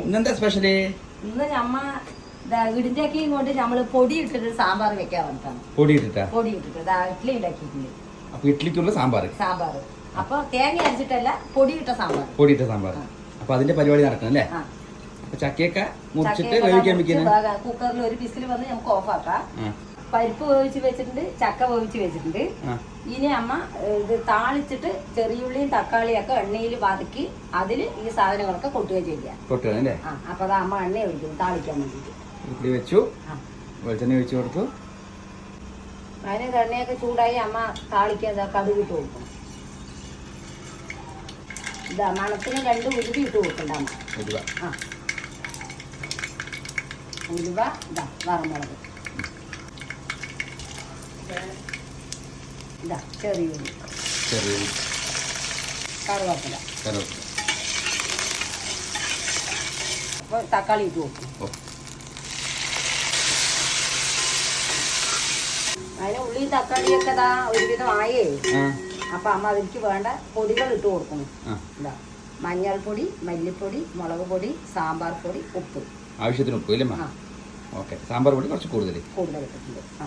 ഇന്നെന്താ സ്പെഷ്യൽ ഇന്ന് ഞമ്മ ദാ ഇടിന്റെയൊക്കെയും കൊണ്ട് നമ്മൾ പൊടി ഇട്ടിട്ട് സാമ്പാർ വെക്കാൻ വന്നതാണ് പൊടി ഇട്ടിട്ടാ പൊടി ഇട്ടിട്ട് ഇഡ്ഡലി ഉണ്ടാക്കിയിട്ടുണ്ട്. അപ്പൊ സാമ്പാർ. സാമ്പാർ. അപ്പൊ തേങ്ങ അരച്ചിട്ടല്ല പൊടി ഇട്ട സാമ്പാർ. പൊടി ഇട്ട സാമ്പാർ. അപ്പൊ അതിന്റെ പരിപാടി നടക്കണം അല്ലേ? അപ്പൊ ചക്കയൊക്കെ മുറിച്ചിട്ട് വേവിക്കാൻ വെക്കുന്നത് കുക്കറിൽ ഒരു വിസിൽ വന്ന് നമുക്ക് ഓഫ് ആ. പരിപ്പ് വേവിച്ച് വെച്ചിട്ടുണ്ട് ചക്ക വേവിച്ച് വെച്ചിട്ടുണ്ട്. ഇനി അമ്മ ഇത് താളിച്ചിട്ട് ചെറിയുള്ളിയും തക്കാളിയും ഒക്കെ എണ്ണയിൽ വതക്കി അതിൽ ഈ സാധനങ്ങളൊക്കെ കൊട്ടുക ചെയ്യുക ആ അപ്പൊ അത് അമ്മ എണ്ണ ഒഴിക്കും താളിക്കാൻ വേണ്ടിട്ട് വെച്ചു. വെളിച്ചെണ്ണ ഒഴിച്ചു കൊടുത്തു. അതിന് എണ്ണയൊക്കെ ചൂടായി അമ്മ താളിക്കാൻ ദാ കടുക് ഇട്ട് കൊടുക്കും. ഇതാ മണത്തിന് രണ്ട് ഉരുവി ഇട്ട് കൊടുക്കണ്ട അമ്മ. ആ. ഉലുവ ഇതാ വറമുളക്. ഇതാ ചെറിയ ഉള്ളി. ചെറിയ കറുവേപ്പില. അപ്പോൾ തക്കാളി ഇട്ട് ഓ. അതിന് ഉള്ളിയും തക്കാളിയൊക്കെ ഇതാ ഒരുവിധം ആയേ. അപ്പം അമ്മ അതിലേക്ക് വേണ്ട പൊടികൾ ഇട്ട് കൊടുക്കണം ഇതാ മഞ്ഞൾപ്പൊടി മല്ലിപ്പൊടി മുളക് പൊടി സാമ്പാർ പൊടി ഉപ്പ്. ആവശ്യത്തിന് ഉപ്പ് ഇല്ലേ ഓക്കെ. സാമ്പാർ പൊടി കുറച്ച് കൂടുതൽ കൂടുതൽ ഇട്ടിട്ടുണ്ട്. ആ.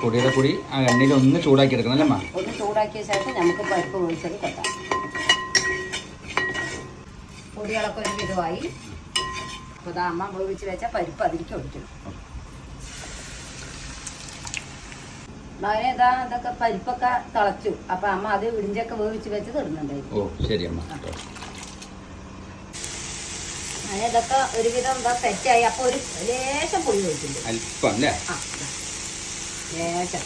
പൊടിയുടെ പൊടി ആ എണ്ണയിൽ ഒന്ന് ചൂടാക്കി എടുക്കണം അല്ലേ അമ്മ? ഒന്ന് ചൂടാക്കിയ ശേഷം നമുക്ക് പരിപ്പ് ഒഴിച്ചത് കൊട്ടാം പൊടികളൊക്കെ ഒരു വിധമായി. അപ്പോൾ ഇതാ അമ്മ വേവിച്ച് വെച്ച പരിപ്പ് അതിലേക്ക് ഒഴിക്കണം. മകനെ ഇതാ ഇതൊക്കെ പരിപ്പൊക്കെ തിളച്ചു. അപ്പൊ അമ്മ അത് ഇടിഞ്ചൊക്കെ വേവിച്ച് വെച്ചത് ഇടുന്നുണ്ടായിരുന്നു ഓ ശരി അമ്മ. അങ്ങനെ ഇതൊക്കെ ഒരുവിധം എന്താ സെറ്റായി അപ്പൊ ഒരു ലേശം പൊടി ഒഴിച്ചിട്ടുണ്ട്. അല്പം അല്ലേ? ആ. ലേശം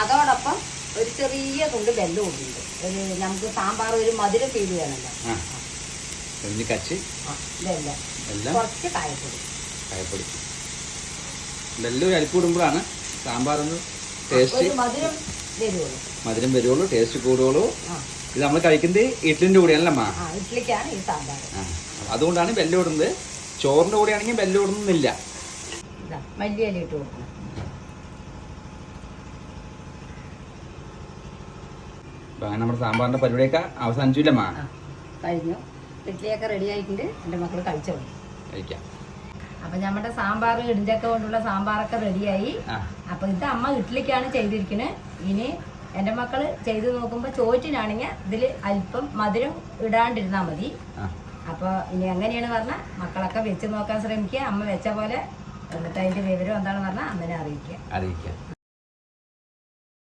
അതോടൊപ്പം ഒരു ചെറിയ തുണ്ട് വെല്ലം ഉണ്ട്. ഒരു നമുക്ക് സാമ്പാർ ഒരു മധുരം ഫീൽ ചെയ്യണല്ലോ എല്ലാം. കുറച്ച് കായപ്പൊടി. കായപ്പൊടി. ഇതെല്ലാം ഒരു അരിപ്പ് കൂടുമ്പോഴാണ് സാമ്പാറൊന്ന് ടേസ്റ്റ് മധുരം വരുവുള്ളൂ. മധുരം വരുള്ളൂ ടേസ്റ്റ് കൂടുവുള്ളൂ. ഇത് നമ്മൾ കഴിക്കുന്നത് ഇഡ്ലിന്റെ കൂടെയല്ല അമ്മ? ഇഡ്ലിക്കാണ് ഈ സാമ്പാർ. അതുകൊണ്ടാണ് ബെല്ല് ഇടുന്നത്. ചോറിന്റെ കൂടെയാണെങ്കിൽ ബെല്ല് ഇടുന്നില്ല. മല്ലിയില ഇട്ട് കൊടുക്കണം. അപ്പം അങ്ങനെ നമ്മുടെ സാമ്പാറിന്റെ പരിപാടിയൊക്കെ അവസാനിച്ചില്ല മാ കഴിഞ്ഞു. ഇഡ്ഡലിയൊക്കെ റെഡി ആയിട്ടുണ്ട്. എന്റെ മക്കൾ കഴിച്ചോളൂ കഴിക്കാം. അപ്പൊ നമ്മുടെ സാമ്പാർ ഇടിന്റെയൊക്കെ കൊണ്ടുള്ള സാമ്പാറൊക്കെ റെഡിയായി അപ്പൊ ഇത് അമ്മ ഇഡ്ഡലിക്കാണ് ചെയ്തിരിക്കുന്നത് ഇനി എന്റെ മക്കൾ ചെയ്ത് നോക്കുമ്പോ ചോറ്റിനാണെങ്കിൽ ഇതിൽ അല്പം മധുരം ഇടാണ്ടിരുന്നാ മതി. അപ്പൊ ഇനി എങ്ങനെയാണ് പറഞ്ഞാൽ മക്കളൊക്കെ വെച്ച് നോക്കാൻ ശ്രമിക്കുക. അമ്മ വെച്ച പോലെ. എന്നിട്ട് അതിന്റെ വിവരം എന്താണെന്ന് പറഞ്ഞാൽ അമ്മനെ അറിയിക്കുക. അറിയിക്കാം.